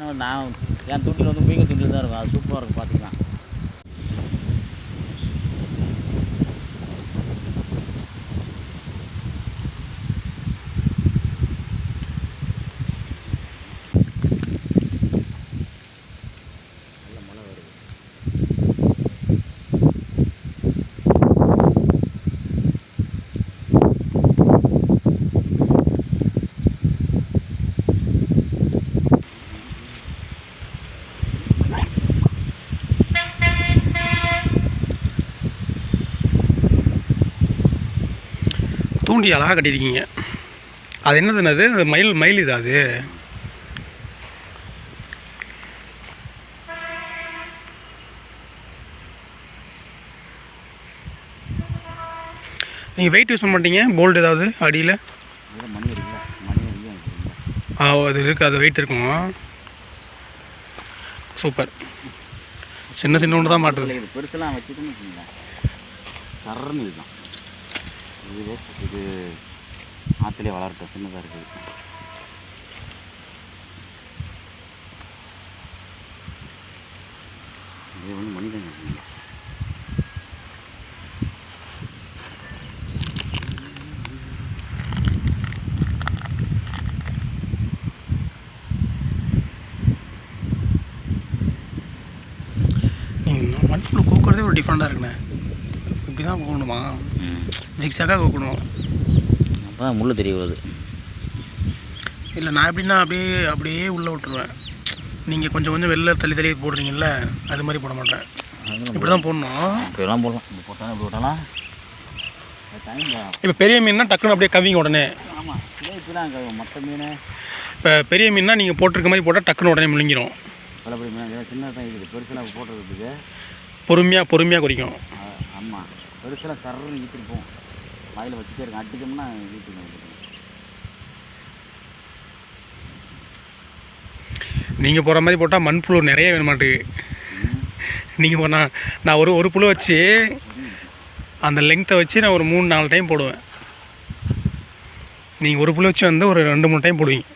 நான் என் துண்டில் வந்து மீக துண்டில் தான் இருக்கும். அது சூப்பராக இருக்கும் பார்த்துக்கலாம் தூண்டி அழகாக கட்டியிருக்கீங்க. அது என்ன அது மயில் மயில் இது அது? நீங்கள் வெயிட் யூஸ் பண்ண மாட்டீங்க? போல்டு ஏதாவது அடியில்? ஆ அது இருக்குது அது வெயிட் இருக்கும்? சூப்பர். சின்ன சின்ன ஒன்று தான் மாட்டுறது பெருசெல்லாம் வச்சுக்கணும் வச்சுங்களேன் இதுதான். இது waste. இது ஆற்றுலேயே வளரட்டும் சின்னதாக இருக்குது. இது வந்து மனிதன் இருக்குங்க மண்ணுக்குள்ள கூக்குறதே ஒரு டிஃப்ரெண்ட்டாக இருக்குண்ணே. இப்படி தான் கூக்கணுமா ஜிக்ஸாக்காக கூக்கணும் அப்போ தான் முள் தெரிய வருது. இல்லை நான் எப்படின்னா அப்படியே அப்படியே உள்ளே விட்டுருவேன். நீங்கள் கொஞ்சம் கொஞ்சம் வெளில தள்ளி தள்ளி போடுறீங்கல்ல அது மாதிரி போட மாட்டேன். இப்படி தான் போடணும். இப்படிலாம் போடலாம். இப்படி போட்டாலும் இப்படி போட்டாலாம் டைம் இப்போ பெரிய மீன்னா டக்குன்னு அப்படியே கவிங்க உடனே. ஆமாம் இப்படிலாம் மற்ற மீன்? இப்போ பெரிய மீன்னா நீங்கள் போட்டிருக்க மாதிரி போட்டால் டக்குன்னு உடனே முழுங்கிரும். பலப்படி மீன் சின்னதாக தான் இருக்குது. பெருசெல்லாம் போட்டுறதுக்கு பொறுமையாக பொறுமையாக குறிக்கும் ஆமாம் பெருசெல்லாம் சர்றன்னு ஈட்டிட்டு போகும். வாயில் வச்சுட்டே இருக்கும் அடிச்சோம்னா ஈட்டிங்க நீங்கள் போகிற மாதிரி போட்டால் மண்புழு நிறைய வேணும் மாட்டுக்கு நீங்கள் போனால் நான் ஒரு ஒரு புழு வச்சு அந்த லெங்த்தை வச்சு நான் ஒரு மூணு நாலு டைம் போடுவேன். நீங்கள் ஒரு புழு வச்சு வந்து ஒரு ரெண்டு மூணு டைம் போடுவீங்க.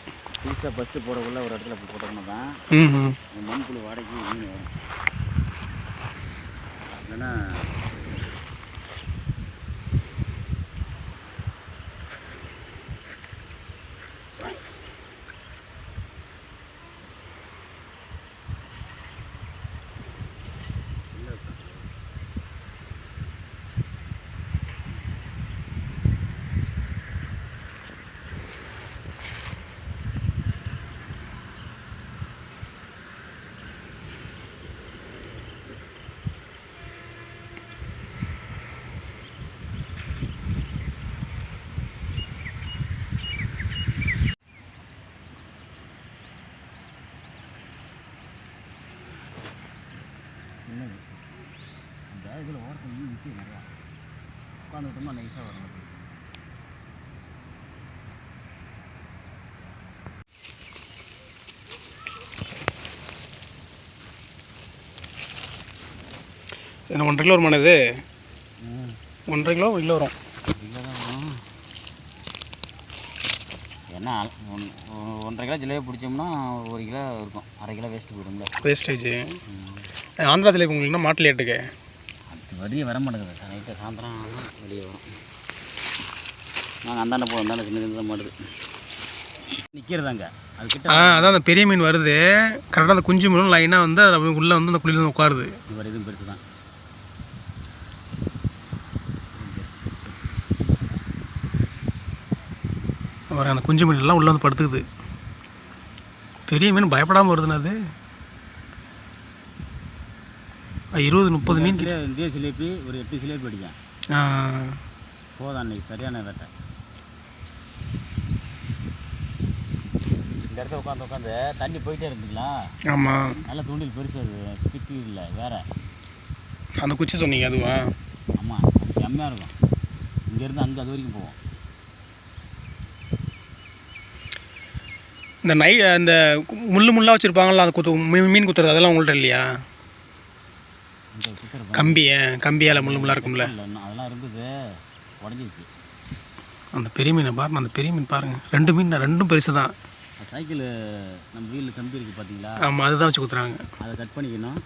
புதுசாக ஃபஸ்ட்டு போடக்குள்ள ஒரு இடத்துல போட்டோம்னா தான் மண்புழு வாடகைக்கு வரும். இல்லைன்னா என்னது அந்த இதில் ஓரத்தில் மீன் நிற்கும் நிறையா. உட்காந்துக்கிட்டோம்னா நைஸாக வரும். என்ன ஒன்றரை கிலோ வருமானது ஒன்றரை கிலோ ஒரு கிலோ வரும். என்ன ஒன்றரை கிலோ ஜிலேபி பிடிச்சோம்னா ஒரு கிலோ இருக்கும். அரை கிலோ வேஸ்ட்டு போயிடும்ல. வேஸ்டேஜ் ஆந்திரா சிலை உங்களுக்கு மாட்டு லேட்டுக்கு வெளியே வர மாட்டேங்குது. நைட்டு சாயந்தரம் வெளியே வரும். நாங்கள் அந்தாண்ட போகிறோம் அந்தாண்ட சின்ன சின்னதாக மாட்டுது. நிற்கிறதாங்க அது கிட்ட ஆ அதான் அந்த பெரிய மீன் வருது. கரெக்டாக அந்த குஞ்சு மீனும் லைனாக வந்து அது உள்ளே வந்து அந்த குழியில் வந்து உட்காருது. இது வரை இதுவும் பெருசு தான் வர அந்த குஞ்சு மீன் எல்லாம் உள்ளே வந்து படுத்துக்குது. பெரிய மீன் பயப்படாமல் வருதுண்ணா அது. இருபது முப்பது மீன் இந்திய சிலேபி ஒரு எட்டு சிலேபி அடிக்கும். ஆ, போதும் அன்னைக்கு சரியான வேட்டை இந்த இடத்துல உட்காந்து உட்காந்து தண்ணி போயிட்டே இருந்துங்களா? ஆமாம் நல்ல தூண்டில் பெருசு அது திக்கு இல்லை வேற. அந்த குச்சி சொன்னீங்க அதுவா? ஆமாம் செம்மையாக இருக்கும். இங்கேருந்து அங்கே அது வரைக்கும் போவோம் இந்த நை அந்த முள்ளு முள்ளாக வச்சுருப்பாங்கல்ல அந்த குத்து மீன் குத்துறது அதெல்லாம் உங்கள்கிட்ட இல்லையா? இந்த கம்பி கம்பியால் முள்ளு முள்ளாக இருக்கும்ல? அதெல்லாம் இருக்குது. உடஞ்சிச்சு அந்த பெரிய மீனை பாருங்க அந்த பெரிய மீன் பாருங்கள் ரெண்டு மீன் ரெண்டும் பெருசு தான் சைக்கிள் நம்ம வீட்டில் கம்பி இருக்குது பார்த்தீங்களா ஆமாம் அதுதான் வச்சு குத்துறாங்க. அதை கட் பண்ணிக்கணும்.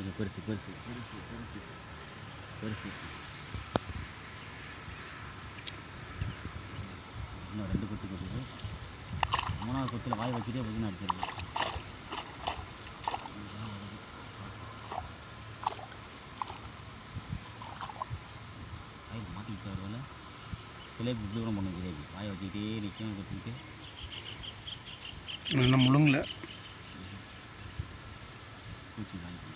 இது பெருசு பெருசு பெருசு பெருசு பெருசு. இன்னும் ரெண்டு குத்து குத்துது. மூணாவது குத்தில் வாய் வச்சுட்டே புதுன்னு அடிச்சிருக்கு சிலேபி இப்படி கூட பண்ணும் ஜிலேபி வாயை வச்சுக்கிட்டே நிற்கும் குத்திக்கிட்டு இன்னும் முழுங்கல. பூச்சி கொடுத்து.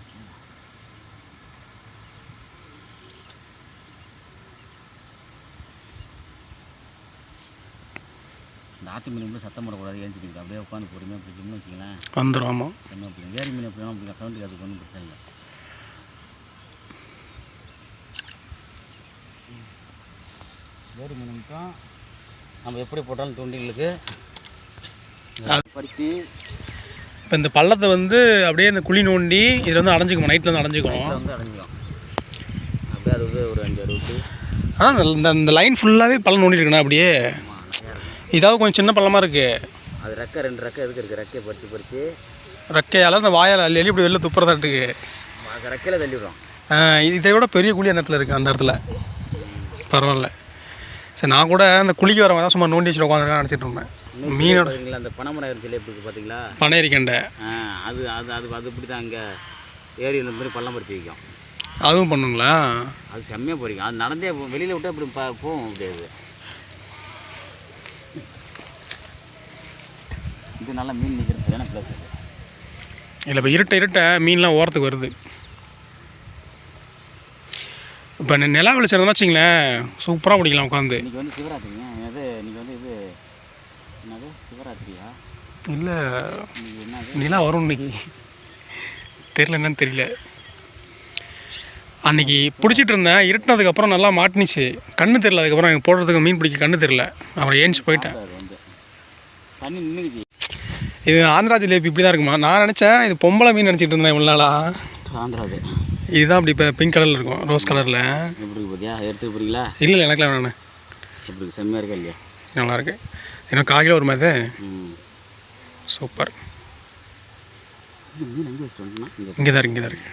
இந்த ஆட்டு மீன் கூட சத்தம் போடக்கூடாது ஏஞ்சிட்டு அப்படியே உட்காந்து பொறுமையாக பிடிக்கணும்னு வச்சுங்களேன் வந்துடும் ஆமாம் செம்ம பிடிக்கும் வேறு மீன் எப்படி வேணாலும் பிடிக்கும் சவுண்டுக்கு அதுக்கு ஒன்றும் பிரச்சனை இல்லை. வேறு மீன் மட்டும் நம்ம எப்படி போட்டாலும் தூண்டிங்களுக்கு பறித்து இப்போ இந்த பள்ளத்தை வந்து அப்படியே இந்த குழி நோண்டி இதில் வந்து அடைஞ்சிக்கும் நைட்டில் வந்து அடைஞ்சிக்கும் நைட்டில் வந்து அடைஞ்சிக்கும் அப்படியே அது வந்து ஒரு அஞ்சு அறுபது. ஆனால் இந்த இந்த லைன் ஃபுல்லாகவே பள்ளம் நோண்டி இருக்குண்ணா அப்படியே. இதாவது கொஞ்சம் சின்ன பள்ளமாக இருக்குது அது ரெக்கை ரெண்டு ரெக்கை எதுக்கு இருக்குது ரெக்கையை பறித்து பறித்து ரெக்கையால் இந்த வாயால் அள்ளி அள்ளி இப்படி வெளில துப்புறதாட்டுக்கு ரெக்கையில் தள்ளி விடும் இதை விட பெரிய குழி அந்த இடத்துல இருக்குது அந்த இடத்துல. பரவாயில்ல. சரி நான் கூட அந்த குழிக்கு வரவங்க தான் சும்மா நோண்டி வச்சுட்டு உட்காந்துருக்கேன் நினச்சிட்டு இருந்தேன். மீனோட அந்த பனைமரம் இருந்துச்சு எப்படி இருக்குது பார்த்தீங்களா? பனையரி கண்டை. ஆ, அது அது அது அது இப்படி தான் அங்கே ஏரியில் மாதிரி பள்ளம் பறித்து வைக்கும். அதுவும் பண்ணுங்களா? அது செம்மையாக பொறிக்கும். அது நடந்தே வெளியில் விட்டால் இப்படி ப போகும் முடியாது இது நல்லா மீன் நிற்கிறது சரியான ப்ளஸ் இல்லை இப்போ இருட்ட இருட்ட மீன்லாம் ஓரத்துக்கு வருது. இப்போ நிலா வெளிச்சம் வச்சிங்களேன் சூப்பராக பிடிக்கலாம் உட்காந்து இன்றைக்கி வந்து சிவராத்திரிங்க. அது இன்றைக்கி வந்து இது என்னது சிவராத்திரியா? இல்லை நிலா வரும் இன்னைக்கு. தெரில என்னன்னு தெரியல. அன்னைக்கு பிடிச்சிட்டு இருந்தேன் இருட்டினதுக்கப்புறம் நல்லா மாட்டினுச்சு. கண்ணு தெரில அதுக்கப்புறம் எனக்கு போடுறதுக்கு மீன் பிடிக்க கண்ணு தெரில அப்புறம் ஏஞ்சி போயிட்டேன். இது ஆந்திரா ஜிலேபி இப்படி தான் இருக்குமா? நான் நினச்சேன் இது பொம்பளை மீன் நினச்சிட்டு இருந்தேன் இவ்வளோ நாளா. ஆந்திராது. இதுதான் அப்படி இப்போ பிங்க் கலரில் இருக்கும் ரோஸ் கலரில் எப்படி இருக்கு பார்த்தியா எடுத்துட்டு போறீங்களா இல்லை இல்லை எனக்குலாம் வேணாண்ணே எப்படி இருக்கு? செம்மையாக இருக்கா இல்லையா? நல்லா இருக்கு ஏன்னா காகில ஒரு மாதிரி சூப்பர் இங்கே தான். இருக்கு இங்கே தான் இருக்கு.